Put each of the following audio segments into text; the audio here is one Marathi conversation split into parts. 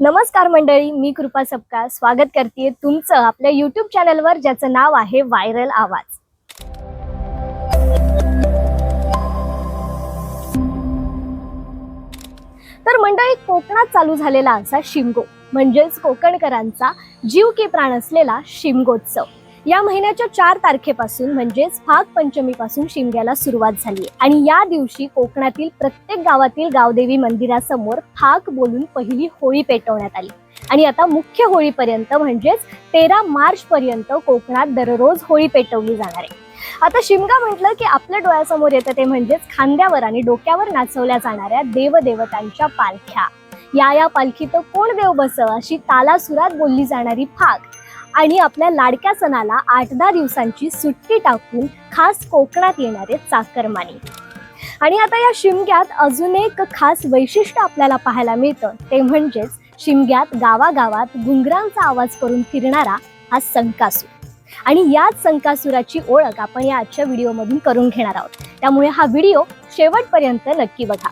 नमस्कार मंडळी मी कृपा सपकाळ स्वागत करते तुमचं आपल्या युट्यूब चॅनलवर ज्याचं नाव आहे व्हायरल आवाज तर मंडळी कोकणात चालू झालेला असा शिमगो म्हणजेच कोकणकरांचा जीव की प्राण असलेला शिमगोत्सव. या महिन्याच्या चार तारखेपासून म्हणजेच फाग पंचमीपासून शिमग्याला सुरुवात झाली आणि या दिवशी कोकणातील प्रत्येक गावातील गावदेवी मंदिरासमोर फाग बोलून पहिली होळी पेटवण्यात आली. आणि आता मुख्य होळीपर्यंत म्हणजेच तेरा मार्च पर्यंत कोकणात दररोज होळी पेटवली जाणार आहे. आता शिमगा म्हटलं की आपल्या डोळ्यासमोर येतं ते म्हणजेच खांद्यावर आणि डोक्यावर नाचवल्या जाणाऱ्या देवदेवतांच्या पालख्या. या या पालखीत कोण देव बसव अशी तालासुरात बोलली जाणारी फाग आणि आपल्या लाडक्या सणाला आठ दहा दिवसांची सुट्टी टाकून खास कोकणात येणारे चाकरमानी आणि आता या शिमग्यात अजून एक खास वैशिष्ट्य आपल्याला पाहायला मिळतं ते म्हणजेच शिमग्यात गावागावात घुंगरांचा आवाज करून फिरणारा हा संकासूर. आणि याच संकासुराची ओळख आपण या आजच्या व्हिडिओमधून करून घेणार आहोत. त्यामुळे हा व्हिडिओ शेवटपर्यंत नक्की बघा.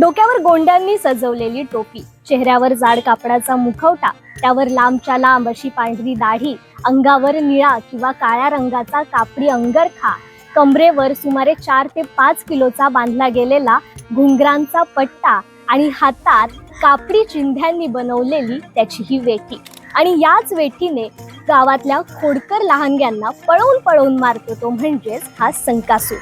डोक्यावर गोंड्यांनी सजवलेली टोपी. चेहऱ्यावर जाड कापडाचा मुखवटा त्यावर लांबच्या लांब अशी पांढरी दाढी अंगावर निळा किंवा काळ्या रंगाचा कापडी अंगरखा. कमरेवर सुमारे चार ते पाच किलोचा बांधला गेलेला घुंगरांचा पट्टा आणि हातात कापडी चिंध्यांनी बनवलेली त्याची ही वेठी. आणि याच वेठीने गावातल्या खोडकर लहानग्यांना पळवून पळवून मारतो तो म्हणजेच हा संकासूर.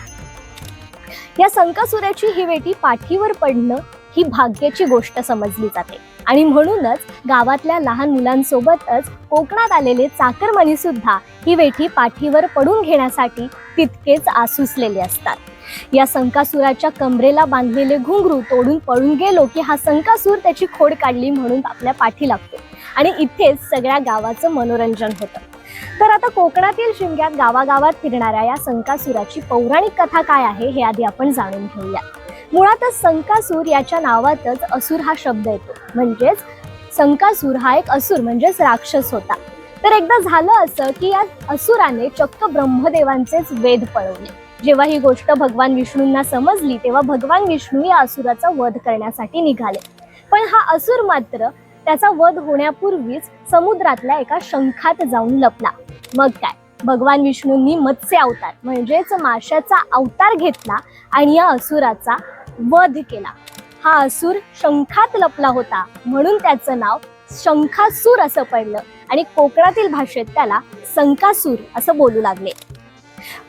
या संकासुराची ही वेठी पाठीवर पडणं ही भाग्याची गोष्ट समजली जाते. आणि म्हणूनच गावातल्या लहान मुलांसोबतच कोकणात आलेले चाकरमानी सुद्धा ही वेठी पाठीवर पडून घेण्यासाठी तितकेच आसुसलेले असतात. या संकासुराच्या कमरेला बांधलेले घुंगरू तोडून पळून गेलो की हा संकासूर त्याची खोड काढली म्हणून आपल्या पाठी लागतो. आणि इथेच सगळ्या गावाचं मनोरंजन होतं. तर आता कोकणातील शिमग्यात गावागावात फिरणाऱ्या या संकासुराची पौराणिक कथा काय आहे हे आधी आपण जाणून घेऊया मुळातच संकासूर याच्या नावातच असुर हा शब्द येतो. म्हणजेच संकासूर हा एक असुर म्हणजेच राक्षस होता. तर एकदा झालं असं की या असुराने चक्क ब्रह्मदेवांचेच वेद पळवले. जेव्हा ही गोष्ट भगवान विष्णूंना समजली तेव्हा भगवान विष्णू या असुराचा वध करण्यासाठी निघाले. पण हा असुर मात्र त्याचा वध होण्यापूर्वीच समुद्रातल्या एका शंखात जाऊन लपला. मग काय? भगवान विष्णूंनी मत्स्य अवतार म्हणजेच माशाचा अवतार घेतला आणि या असुराचा वध केला. हा असुर शंखात लपला होता म्हणून त्याचं नाव शंखासूर असं पडलं आणि कोकणातील भाषेत त्याला संकासूर असं बोलू लागले.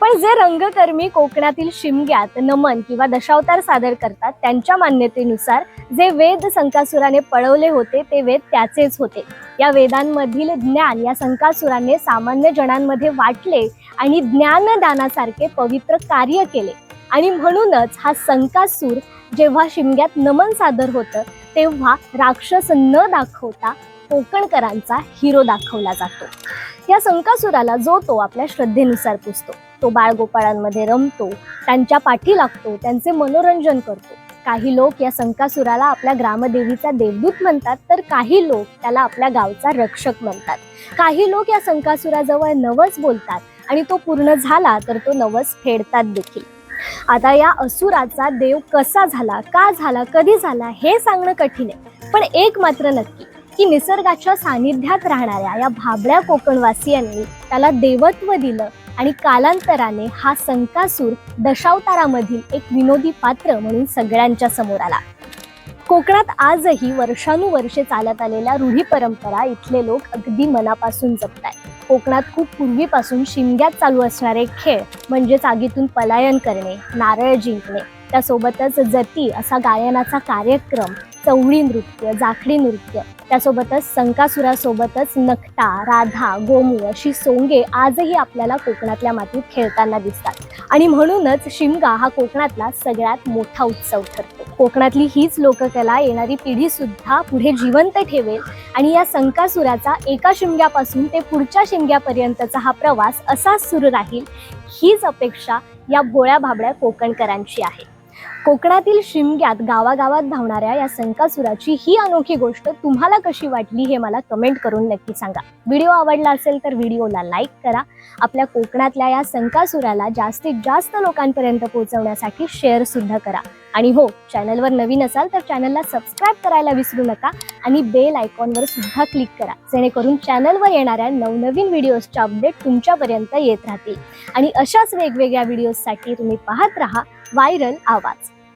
पण जे रंगकर्मी कोकणातील शिमग्यात नमन किंवा दशावतार सादर करतात त्यांच्या मान्यतेनुसार जे वेद संकासुराने पळवले होते ते वेद त्याचेच होते. या वेदांमधील ज्ञान या संकासुराने सामान्य जणांमध्ये वाटले आणि ज्ञानदानासारखे पवित्र कार्य केले. आणि म्हणूनच हा संकासूर जेव्हा शिमग्यात नमन सादर होतं तेव्हा राक्षस न दाखवता कोकणकरांचा हिरो दाखवला जातो. या संकासुराला जो तो आपल्या श्रद्धेनुसार पुजतो. तो बाळगोपाळांमध्ये रमतो त्यांच्या पाठी लागतो त्यांचे मनोरंजन करतो. काही लोक या संकासुराला आपल्या ग्रामदेवीचा देवदूत म्हणतात तर काही लोक त्याला आपल्या गावचा रक्षक म्हणतात. काही लोक या संकासुराजवळ नवस बोलतात आणि तो पूर्ण झाला तर तो नवस फेडतात देखील. आता या असुराचा देव कसा झाला का झाला कधी झाला हे सांगणं कठीण आहे. पण एक मात्र नक्की की निसर्गाच्या सानिध्यात राहणाऱ्या या भाबड्या कोकणवासियांनी त्याला देवत्व दिलं आणि कालांतराने हा संकासूर दशावतारामधील एक विनोदी पात्र म्हणून सगळ्यांच्या समोर आला. कोकणात आजही वर्षानुवर्षे चालत आलेल्या रूढी परंपरा इथले लोक अगदी मनापासून जपतात कोकणात खूप पूर्वीपासून शिमग्यात चालू असणारे खेळ म्हणजेच आगीतून पलायन करणे नारळ जिंकणे त्यासोबतच जती असा गायनाचा कार्यक्रम चवळी नृत्य जाखडी नृत्य त्यासोबतच संकासुरासोबतच नखटा राधा गोमू अशी सोंगे आजही आपल्याला कोकणातल्या मातीत खेळताना दिसतात. आणि म्हणूनच शिमगा हा कोकणातला सगळ्यात मोठा उत्सव ठरतो. कोकणातली हीच लोककला येणारी पिढी सुद्धा पुढे जिवंत ठेवेल आणि या संकासुराचा एका शिमग्यापासून ते पुढच्या शिमग्यापर्यंतचा हा प्रवास असाच सुरू राहील हीच अपेक्षा या भोळ्या भाबड्या कोकणकरांची आहे. कोकणातील शिमग्यात गावागावात धावणाऱ्या या संकासुराची ही अनोखी गोष्ट तुम्हाला कशी वाटली हे मला कमेंट करून नक्की सांगा. व्हिडिओ आवडला असेल तर व्हिडिओला लाईक करा. आपल्या कोकणातल्या या संकासुराला जास्तीत जास्त लोकांपर्यंत पोहोचवण्यासाठी शेअर सुद्धा करा. आणि हो चॅनलवर नवीन असाल तर चॅनलला सबस्क्राईब करायला विसरू नका आणि बेल आयकॉनवर सुद्धा क्लिक करा. जेणेकरून चॅनलवर येणाऱ्या नवनवीन व्हिडिओजचे अपडेट तुमच्यापर्यंत येत राहतील. आणि अशाच वेगवेगळ्या व्हिडिओजसाठी तुम्ही पाहत राहा. व्हायरल आवाज.